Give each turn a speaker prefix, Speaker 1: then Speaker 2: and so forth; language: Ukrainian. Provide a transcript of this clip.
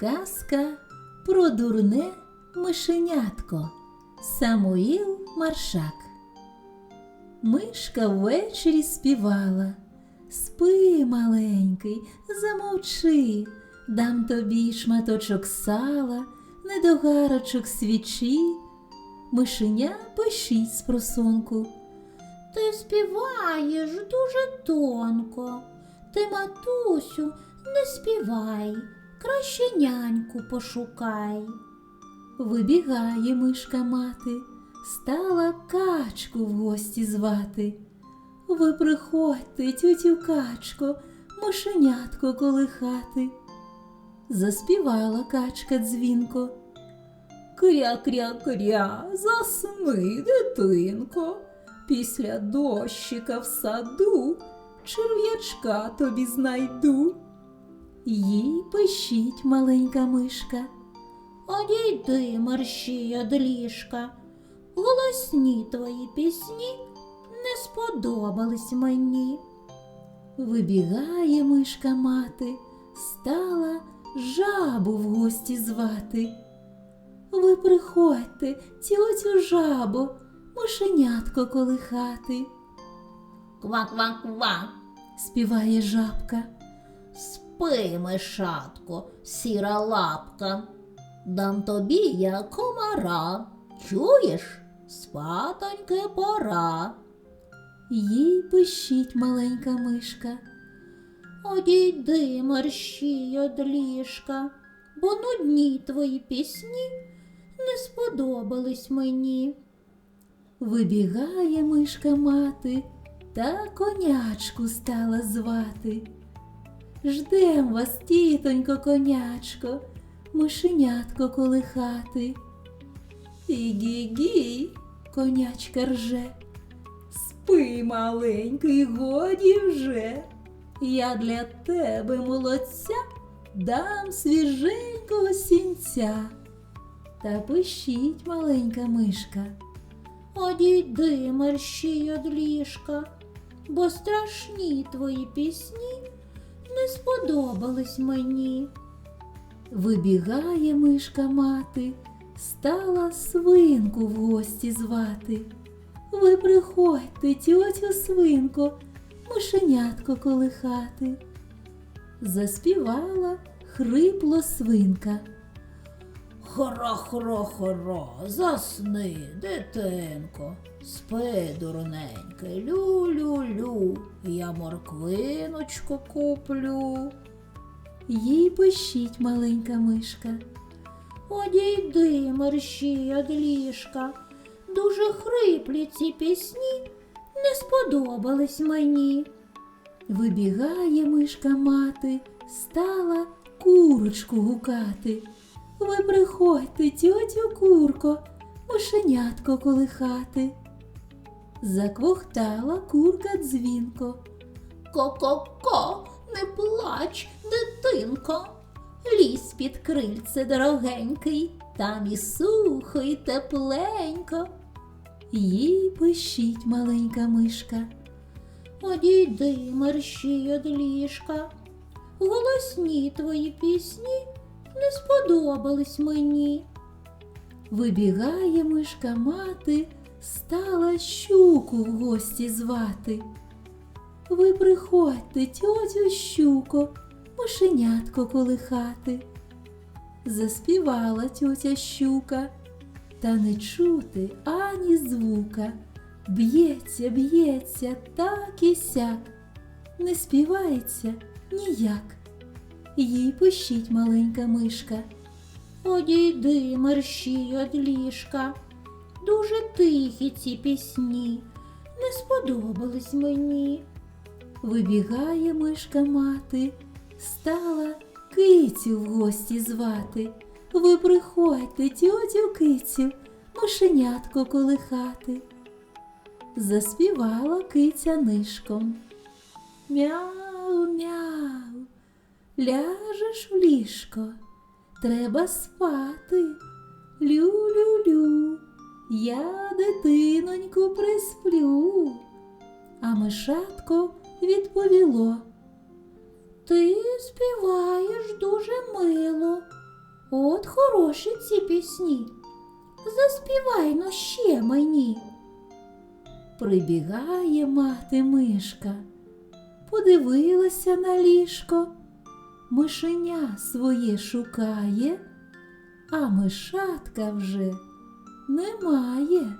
Speaker 1: Казка про дурне мишенятко Самуїл Маршак. Мишка ввечері співала. Спи, маленький, замовчи, дам тобі шматочок сала, недогарочок свічі. Мишеня пишіть з просонку.
Speaker 2: Ти співаєш дуже тонко. Ти, матусю, не співай, краще няньку пошукай.
Speaker 1: Вибігає мишка мати, стала качку в гості звати. Ви приходьте, тютю качко, мишенятко колихати. Заспівала качка дзвінко. Кря-кря-кря, засни, дитинко, після дощика в саду черв'ячка тобі знайду. Їй пишіть маленька мишка.
Speaker 2: Одійди, мерщій од ліжка. Голосні твої пісні не сподобались мені.
Speaker 1: Вибігає мишка мати, стала жабу в гості звати. Ви приходьте, тьотю жабо, мишенятко колихати,
Speaker 2: Ква-ква-ква.
Speaker 1: співає жабка.
Speaker 2: Спи, мишатко, сіра лапка. Дам тобі я комара. Чуєш? Спатоньки пора.
Speaker 1: Їй пишіть маленька мишка.
Speaker 2: Одійди, мерщій од ліжка, бо нудні твої пісні не сподобались мені.
Speaker 1: Вибігає мишка мати, та конячку стала звати. Ждем вас, тітонько, конячко, мишенятко колихати. Ігі-гі, конячка рже. Спи, маленький, годі вже. Я для тебе, молодця, дам свіженького сінця. Та пишіть, маленька мишка.
Speaker 2: Одійди, мерщій од ліжка, бо страшні твої пісні не сподобались мені.
Speaker 1: Вибігає мишка мати, стала свинку в гості звати. Ви приходьте, тьотю свинко, мишенятко колихати. Заспівала хрипло свинка.
Speaker 2: Хоро-хоро-хоро, засни, дитинко, спи, дурненьке, лю-лю-лю, я морквиночку куплю.
Speaker 1: Їй пишіть маленька мишка.
Speaker 2: Одійди, мерщій од ліжка, дуже хриплі ці пісні не сподобались мені.
Speaker 1: Вибігає мишка мати, стала курочку гукати. Ви приходьте, тьотю курко, мишенятко колихати. Заквохтала курка дзвінко.
Speaker 2: Ко-ко-ко, не плач, дитинко. Лізь під крильце дорогенький, там і сухо, і тепленько.
Speaker 1: Їй пишіть маленька мишка.
Speaker 2: Одійди, мерщій од ліжка. Голосні твої пісні не сподобались мені.
Speaker 1: Вибігає мишка мати, стала щуку в гості звати. Ви приходьте, тьотю щуко, мишенятко колихати. Заспівала тьотя щука, та не чути ані звука. Б'ється, б'ється, так і сяк, не співається ніяк. Їй пишіть маленька мишка.
Speaker 2: Одійди, мерщій од ліжка. Дуже тихі ці пісні не сподобались мені.
Speaker 1: Вибігає мишка мати, стала кицю в гості звати. Ви приходьте, тьотю кицю, мишенятко колихати. Заспівала киця нишком. Мяу, мяу, ляжеш в ліжко, треба спати. Лю-лю-лю, я дитиноньку присплю. А мишатко відповіло.
Speaker 2: Ти співаєш дуже мило, От хороші ці пісні. Заспівай но ще мені.
Speaker 1: Прибігає мати мишка, подивилася на ліжко, мишеня своє шукає, а мишатка вже немає.